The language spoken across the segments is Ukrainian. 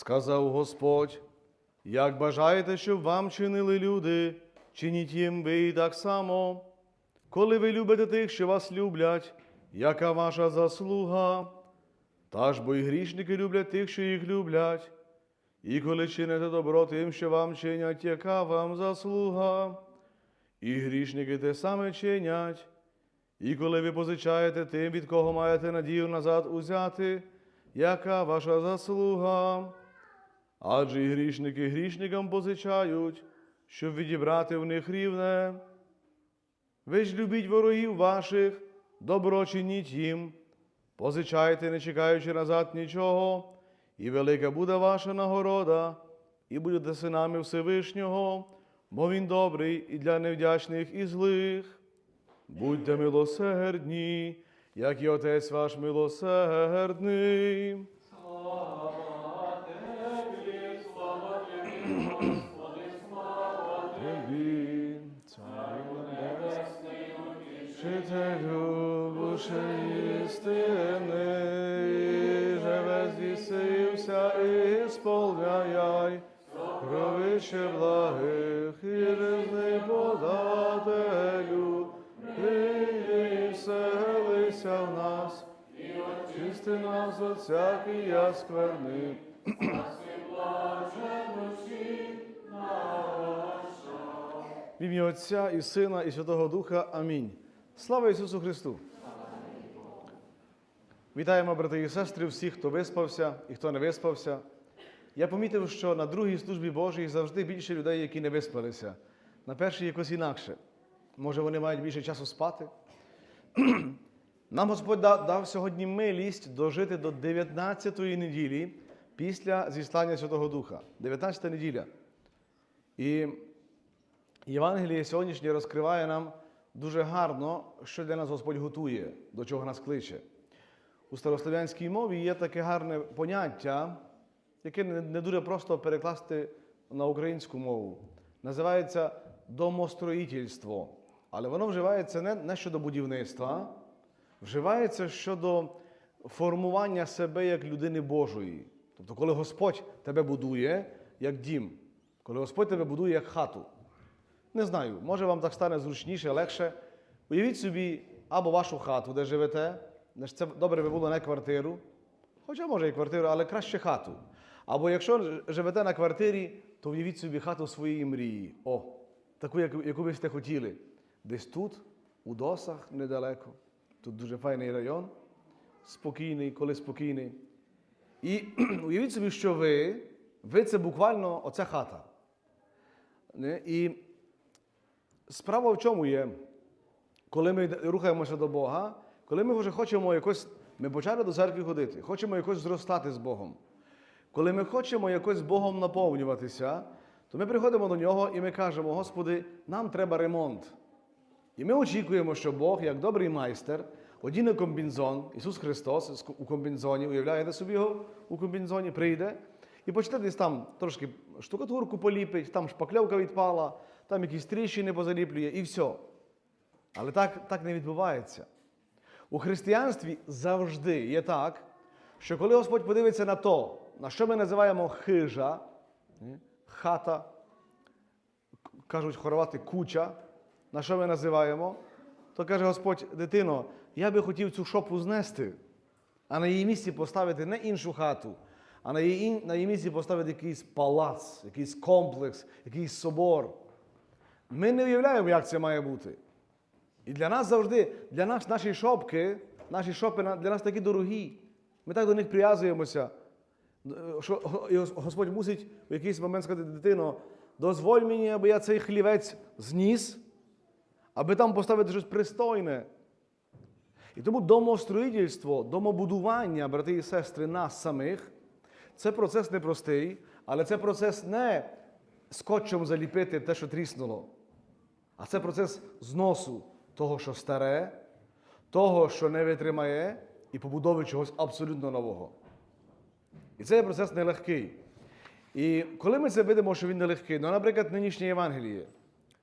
Сказав Господь, як бажаєте, щоб вам чинили люди, чиніть їм ви і так само. Коли ви любите тих, що вас люблять, яка ваша заслуга? Та ж бо й грішники люблять тих, що їх люблять. І коли чините добро тим, що вам чинять, яка вам заслуга? І грішники те саме чинять. І коли ви позичаєте тим, від кого маєте надію назад узяти, яка ваша заслуга? Адже і грішники грішникам позичають, щоб відібрати в них рівне. Ви ж любіть ворогів ваших, добро чиніть їм, позичайте, не чекаючи назад нічого, і велика буде ваша нагорода, і будете синами Всевишнього, бо Він добрий і для невдячних і злих. Будьте милосердні, як і Отець ваш милосердний. Вчителю душі істини, живе звісився і сповняй, кровище благих і жизни подателю, і вселися в нас, чисти нас от всякої скверни. В ім'я Отця і Сина, і Святого Духа. Амінь. Слава Ісусу Христу! Вітаємо, брати і сестри, всіх, хто виспався і хто не виспався. Я помітив, що на другій службі Божій завжди більше людей, які не виспалися. На першій якось інакше. Може, вони мають більше часу спати. Нам Господь дав сьогодні милість дожити до 19-ї неділі після зіслання Святого Духа. 19-та неділя. І Євангеліє сьогоднішнє розкриває нам дуже гарно, що для нас Господь готує, до чого нас кличе. У старослов'янській мові є таке гарне поняття, яке не дуже просто перекласти на українську мову. Називається домостроїтельство. Але воно вживається не, не щодо будівництва, вживається щодо формування себе як людини Божої. Тобто, коли Господь тебе будує як дім, коли Господь тебе будує як хату. Не знаю, може вам так стане зручніше, легше. Уявіть собі або вашу хату, де живете. Це добре би було не квартиру, хоча може і квартиру, але краще хату. Або якщо живете на квартирі, то уявіть собі хату своєї мрії. О, таку, яку, ви сте хотіли. Десь тут, у досах, недалеко. Тут дуже файний район, спокійний, коли спокійний. І уявіть собі, що ви, ви це буквально оця хата. І справа в чому є, коли ми рухаємося до Бога, коли ми вже хочемо якось, ми почали до церкви ходити, хочемо якось зростати з Богом. Коли ми хочемо якось Богом наповнюватися, то ми приходимо до нього і ми кажемо, Господи, нам треба ремонт. І ми очікуємо, що Бог, як добрий майстер, одіне комбінзон, Ісус Христос у комбінзоні, уявляєте собі його у комбінзоні, прийде і почне десь там трошки штукатурку поліпить, там шпакльовка відпала, там якісь тріщини позаліплює і все. Але так, так не відбувається. У християнстві завжди є так, що коли Господь подивиться на то, на що ми називаємо хижа, хата, кажуть хорвати куча, на що ми називаємо, то каже Господь, дитино, я би хотів цю шопу знести, а на її місці поставити не іншу хату, а на її, на її місці поставити якийсь палац, якийсь комплекс, якийсь собор. Ми не уявляємо, як це має бути. І для нас завжди, для нас наші шопки, наші шопи для нас такі дорогі. Ми так до них прив'язуємося. Що Господь мусить в якийсь момент сказати, дитино, дозволь мені, аби я цей хлівець зніс, аби там поставити щось пристойне. І тому домостроїтельство, домобудування, брати і сестри, нас самих, це процес непростий, але це процес не скотчем заліпити те, що тріснуло. А це процес зносу того, що старе, того, що не витримає, і побудови чогось абсолютно нового. І цей процес нелегкий. І коли ми це видимо, що він нелегкий, ну, наприклад, нинішнє Євангеліє.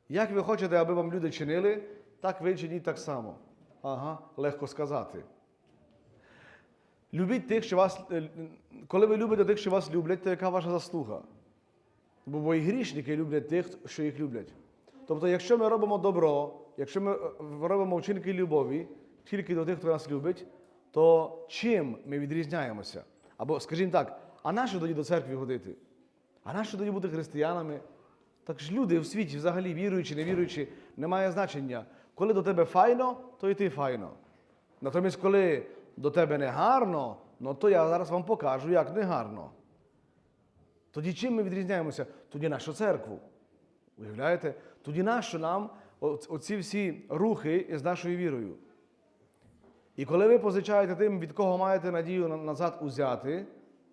Як ви хочете, аби вам люди чинили, так ви чиніть так само. Ага, легко сказати. Любіть тих, що вас. е, Коли ви любите тих, що вас люблять, то яка ваша заслуга? Бо, бо і грішники люблять тих, що їх люблять. Тобто, якщо ми робимо добро, якщо ми е, робимо вчинки любові тільки до тих, хто нас любить, то чим ми відрізняємося? Або, скажімо так, а нащо тоді до церкви ходити? А нащо тоді бути християнами? Так ж люди в світі, взагалі віруючі, не віруючі, не має значення. Коли до тебе файно, то і ти файно. Натомість, коли до тебе не гарно, ну то я зараз вам покажу, як не гарно. Тоді чим ми відрізняємося? Тоді нашу церкву. Уявляєте? Тоді нащо нам оці всі рухи з нашою вірою? І коли ви позичаєте тим, від кого маєте надію назад узяти,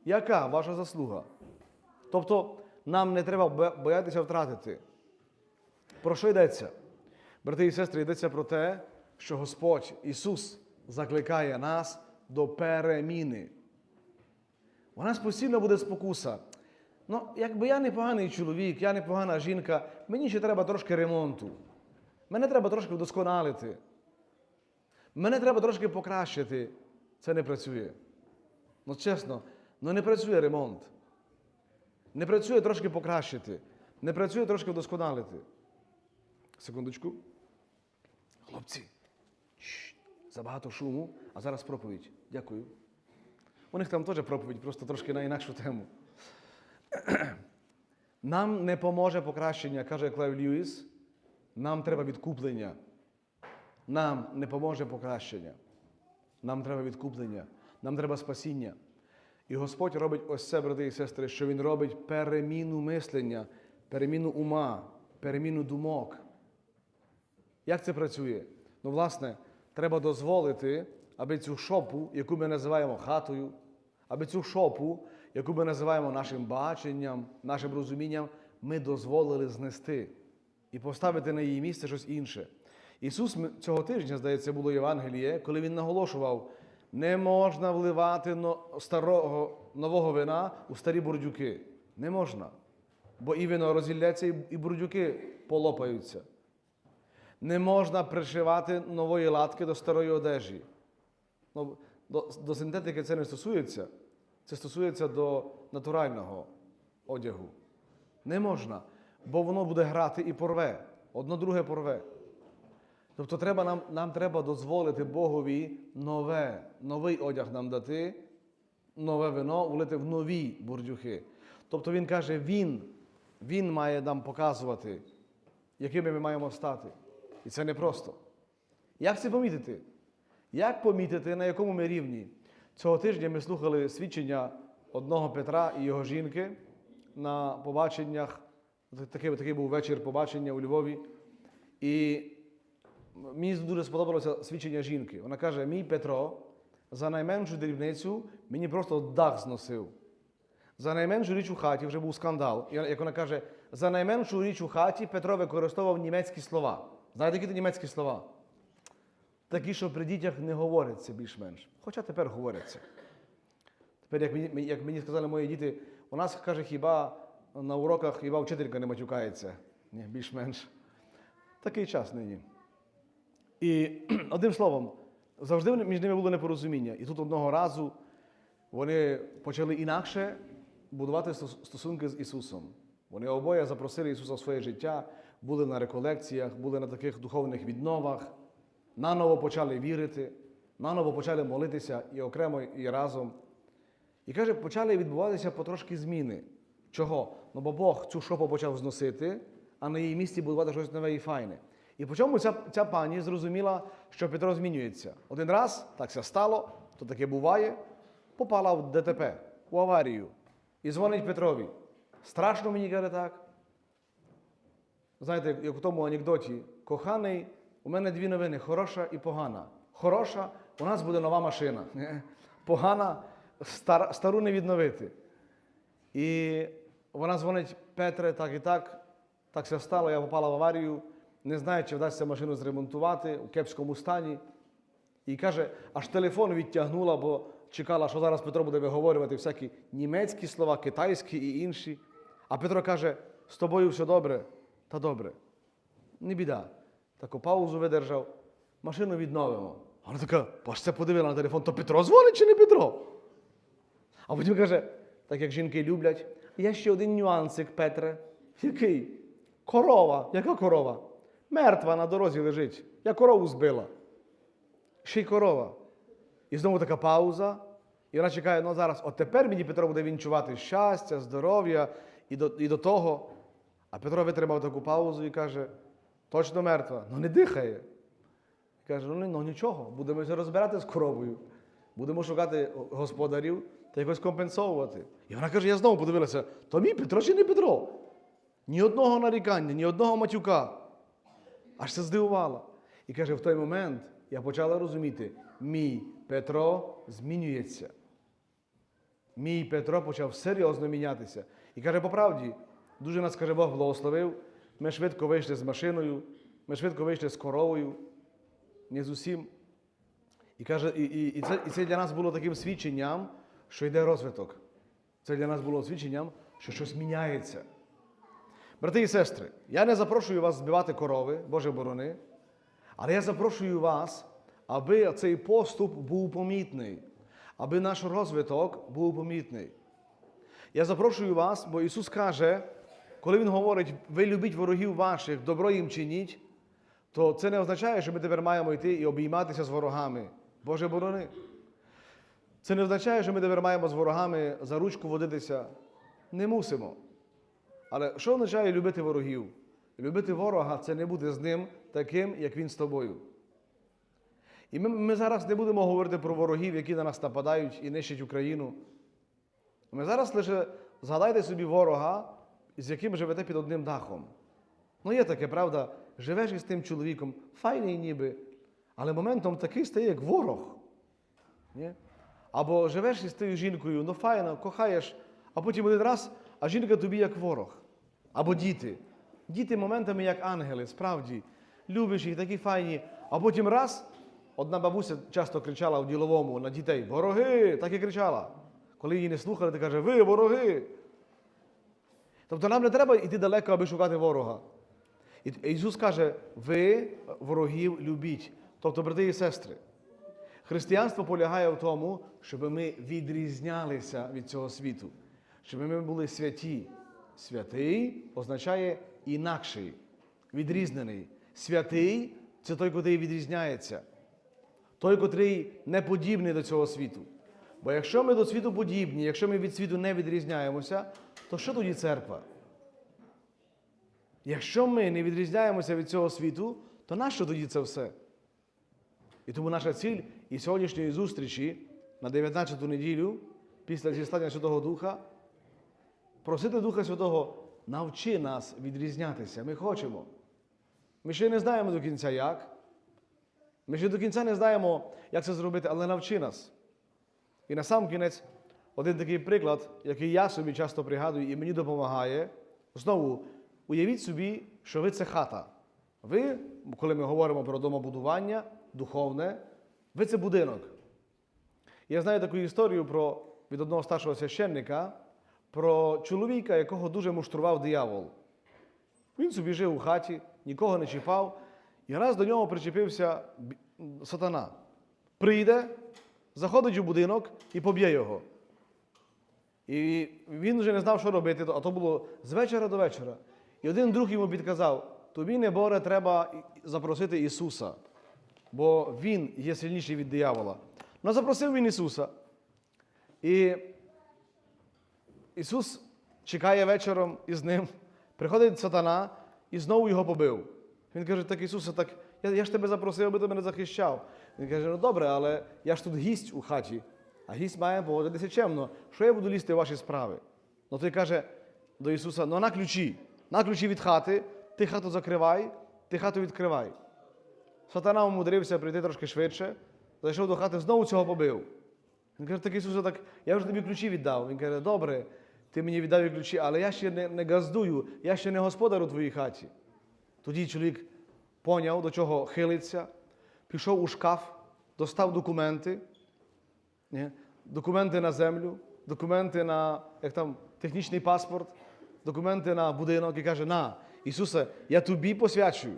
яка ваша заслуга? Тобто нам не треба боятися втратити. Про що йдеться? Брати і сестри, йдеться про те, що Господь Ісус закликає нас до переміни. У нас постійно буде спокуса. Ну, якби я непоганий чоловік, я непогана жінка, мені ще треба трошки ремонту. Мене треба трошки вдосконалити. Мене треба трошки покращити. Це не працює. Ну, чесно, ну не працює ремонт. Не працює трошки покращити. Не працює трошки вдосконалити. Секундочку. Хлопці, забагато шуму, а зараз проповідь. Дякую. У них там теж проповідь, просто трошки на інакшу тему. Нам не поможе покращення, каже Клайв Льюіс. Нам треба відкуплення. Нам не поможе покращення. Нам треба відкуплення, нам треба спасіння. І Господь робить ось це, брати і сестри, що Він робить переміну мислення, переміну ума, переміну думок. Як це працює? Ну, власне, треба дозволити, аби цю шопу, яку ми називаємо хатою, аби цю шопу, яку ми називаємо нашим баченням, нашим розумінням, ми дозволили знести і поставити на її місце щось інше. Ісус цього тижня, здається, було Євангеліє, коли Він наголошував, не можна вливати старого нового вина у старі бурдюки. Не можна. Бо і вино розілляться, і- бурдюки полопаються. Не можна пришивати нової латки до старої одежі. Ну, до, до синтетики це не стосується. Це стосується до натурального одягу. Не можна, бо воно буде грати і порве. Одно друге порве. Тобто треба нам, нам треба дозволити Богові нове, новий одяг нам дати, нове вино влити в нові бурдюхи. Тобто Він каже, Він, Він має нам показувати, якими ми маємо стати. І це непросто. Як це помітити? Як помітити, на якому ми рівні? Цього тижня ми слухали свідчення одного Петра і його жінки на побаченнях. Такий, такий був вечір побачення у Львові. І мені дуже сподобалося свідчення жінки. Вона каже: мій Петро за найменшу дрібницю мені просто дах зносив. За найменшу річ у хаті вже був скандал. І як вона каже, за найменшу річ у хаті Петро використовував німецькі слова. Знаєте, які це німецькі слова? Такі, що при дітях не говоряться більш-менш. Хоча тепер говоряться. Тепер, як мені, як мені сказали мої діти, у нас каже, хіба на уроках хіба вчителька не матюкається. Ні, більш-менш. Такий час нині. І одним словом, завжди між ними було непорозуміння. І тут одного разу вони почали інакше будувати стосунки з Ісусом. Вони обоє запросили Ісуса в своє життя, були на реколекціях, були на таких духовних відновах, наново почали вірити, наново почали молитися і окремо, і разом. І каже, почали відбуватися потрошки зміни. Чого? Ну бо Бог цю шопу почав зносити, а на її місці будувати щось нове і файне. І по чому ця, ця пані зрозуміла, що Петро змінюється. Один раз так це стало, то таке буває, попала в ДТП, у аварію. І дзвонить Петрові. Страшно мені каже так. Знаєте, як у тому анекдоті, коханий, у мене дві новини хороша і погана. Хороша, у нас буде нова машина. Погана, стар, стару не відновити. І вона дзвонить Петре, так і так. Так все стало, я попала в аварію, не знаю, чи вдасться машину зремонтувати у кепському стані. І каже, аж телефон відтягнула, бо чекала, що зараз Петро буде виговорювати всякі німецькі слова, китайські і інші. А Петро каже: з тобою все добре, та добре. Не біда. Таку паузу видержав, машину відновимо. Вона така, це подивила на телефон, то Петро дзвонить чи не Петро? А потім каже, так як жінки люблять, є ще один нюансик, Петре. Який? Корова. Яка корова? Мертва на дорозі лежить. Я корову збила. Ще й корова. І знову така пауза. І вона чекає, ну зараз, от тепер мені Петро буде вінчувати щастя, здоров'я і до, і до того. А Петро витримав таку паузу і каже: точно мертва, ну не дихає. Каже, ну, ну нічого, будемо розбирати з коровою. Будемо шукати господарів та якось компенсовувати. І вона каже: я знову подивилася, то мій Петро чи не Петро? Ні одного нарікання, ні одного матюка. Аж це здивувало. І каже, в той момент я почала розуміти, мій Петро змінюється. Мій Петро почав серйозно мінятися. І каже, по правді, дуже нас, каже, Бог благословив. Ми швидко вийшли з машиною, ми швидко вийшли з коровою, не з усім. І каже, і, і, і, це, і це для нас було таким свідченням, що йде розвиток. Це для нас було свідченням, що щось міняється. Брати і сестри, я не запрошую вас збивати корови, Боже борони, але я запрошую вас, аби цей поступ був помітний, аби наш розвиток був помітний. Я запрошую вас, бо Ісус каже, коли Він говорить, ви любіть ворогів ваших, добро їм чиніть, то це не означає, що ми тепер маємо йти і обійматися з ворогами. Боже борони. Це не означає, що ми тепер маємо з ворогами за ручку водитися. Не мусимо. Але що означає любити ворогів? Любити ворога це не бути з ним таким, як він з тобою. І ми, ми зараз не будемо говорити про ворогів, які на нас нападають і нищать Україну. Ми зараз лише згадайте собі ворога, з яким живете під одним дахом. Ну, є таке, правда, живеш із тим чоловіком, файний ніби, але моментом такий стає, як ворог. Ні? Або живеш із тією жінкою, ну файно, кохаєш, а потім один раз, а жінка тобі як ворог. Або діти. Діти моментами як ангели, справді. Любиш їх, такі файні. А потім раз, одна бабуся часто кричала в діловому на дітей: Вороги! Так і кричала. Коли її не слухали, ти каже, ви вороги. Тобто нам не треба йти далеко, аби шукати ворога. І Ісус каже, ви ворогів любіть. Тобто, брати і сестри, християнство полягає в тому, щоб ми відрізнялися від цього світу, щоб ми були святі. Святий означає інакший, відрізнений. Святий це той, котрий відрізняється, той, котрий не подібний до цього світу. Бо якщо ми до світу подібні, якщо ми від світу не відрізняємося, то що тоді церква? Якщо ми не відрізняємося від цього світу, то нащо тоді це все? І тому наша ціль і сьогоднішньої зустрічі на 19-ту неділю, після зіслання Святого Духа, просити Духа Святого, навчи нас відрізнятися. Ми хочемо. Ми ще не знаємо до кінця як. Ми ще до кінця не знаємо, як це зробити, але навчи нас. І на сам кінець один такий приклад, який я собі часто пригадую і мені допомагає. Знову, уявіть собі, що ви це хата. Ви, коли ми говоримо про домобудування духовне, ви це будинок. Я знаю таку історію про, від одного старшого священника про чоловіка, якого дуже муштрував диявол. Він собі жив у хаті, нікого не чіпав, і раз до нього причепився сатана. Прийде, заходить у будинок і поб'є його. І він вже не знав, що робити, а то було з вечора до вечора. І один друг йому підказав: тобі, неборе, треба запросити Ісуса, бо Він є сильніший від диявола. Ну, запросив він Ісуса. І Ісус чекає вечором із ним, приходить сатана і знову його побив. Він каже: так Ісусе, так я, я ж тебе запросив, аби ти мене захищав. Він каже: ну добре, але я ж тут гість у хаті, а гість має поводитися чемно. Що я буду лізти в ваші справи? Ну той каже до Ісуса: ну на ключі, на ключі від хати, ти хату закривай, ти хату відкривай. Сатана умудрився прийти трошки швидше, зайшов до хати, знову цього побив. Він каже, так Ісусе, так я вже тобі ключі віддав. Він каже, добре, ти мені віддав і ключі, але я ще не, не газдую, я ще не господар у твоїй хаті. Тоді чоловік поняв, до чого хилиться, пішов у шкаф, достав документи, ні? документи на землю, документи на як там, технічний паспорт, документи на будинок і каже: На, Ісусе, я тобі посвячую.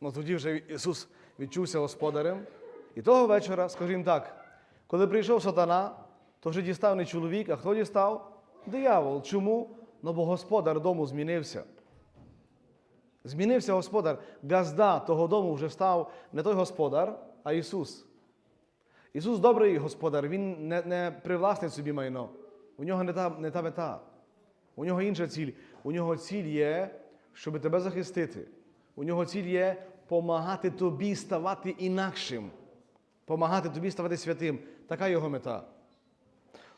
Ну тоді вже Ісус відчувся господарем. І того вечора, скажімо так, коли прийшов сатана, то вже дістав не чоловік, а хто дістав? Диявол. Чому? Ну бо господар дому змінився. Змінився господар. Газда того дому вже став не той господар, а Ісус. Ісус добрий господар, Він не, не привласнить собі майно. У нього не та, не та мета. У нього інша ціль. У нього ціль є, щоб тебе захистити. У нього ціль є помагати тобі ставати інакшим. Помагати тобі ставати святим. Така його мета.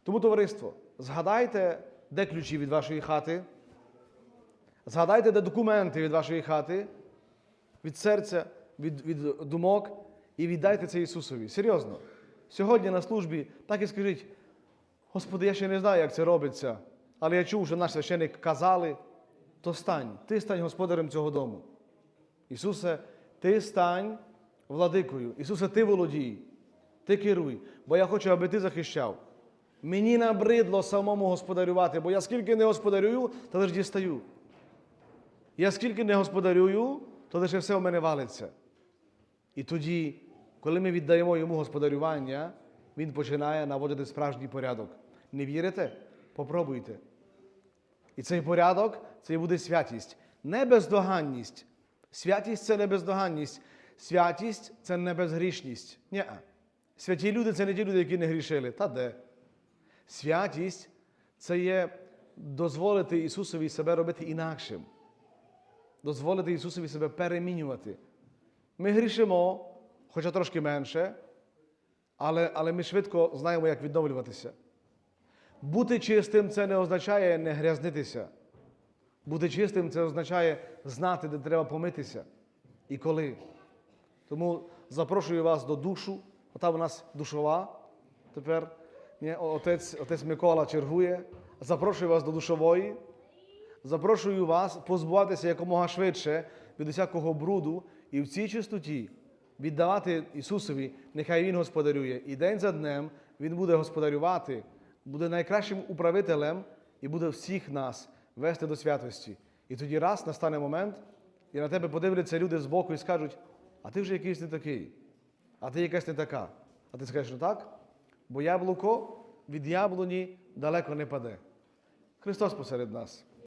Тому, товариство, згадайте, де ключі від вашої хати. Згадайте, де документи від вашої хати, від серця, від, від думок, і віддайте це Ісусові. Серйозно. Сьогодні на службі так і скажіть, Господи, я ще не знаю, як це робиться, але я чув, що наш священник казали, то стань, ти стань господарем цього дому. Ісусе, ти стань владикою. Ісусе, ти володій, ти керуй, бо я хочу, аби ти захищав. Мені набридло самому господарювати, бо я скільки не господарюю, то лише дістаю. Я скільки не господарюю, то лише все в мене валиться. І тоді, коли ми віддаємо йому господарювання, він починає наводити справжній порядок. Не вірите? Попробуйте. І цей порядок це буде святість. Не бездоганність. Святість це не бездоганність. Святість це не безгрішність. Ні. Святі люди це не ті люди, які не грішили. Та де? Святість це є дозволити Ісусові себе робити інакшим. Дозволити Ісусові себе перемінювати. Ми грішимо, хоча трошки менше, але, але ми швидко знаємо, як відновлюватися. Бути чистим це не означає не грязнитися. Бути чистим це означає знати, де треба помитися і коли. Тому запрошую вас до душу. Ота у нас душова. Тепер отець, отець Микола чергує. Запрошую вас до душової. Запрошую вас позбуватися якомога швидше від усякого бруду і в цій чистоті віддавати Ісусові, нехай Він господарює. І день за днем Він буде господарювати, буде найкращим управителем і буде всіх нас вести до святості. І тоді раз настане момент, і на тебе подивляться люди збоку і скажуть, а ти вже якийсь не такий, а ти якась не така. А ти скажеш, ну так, бо яблуко від яблуні далеко не паде. Христос посеред нас.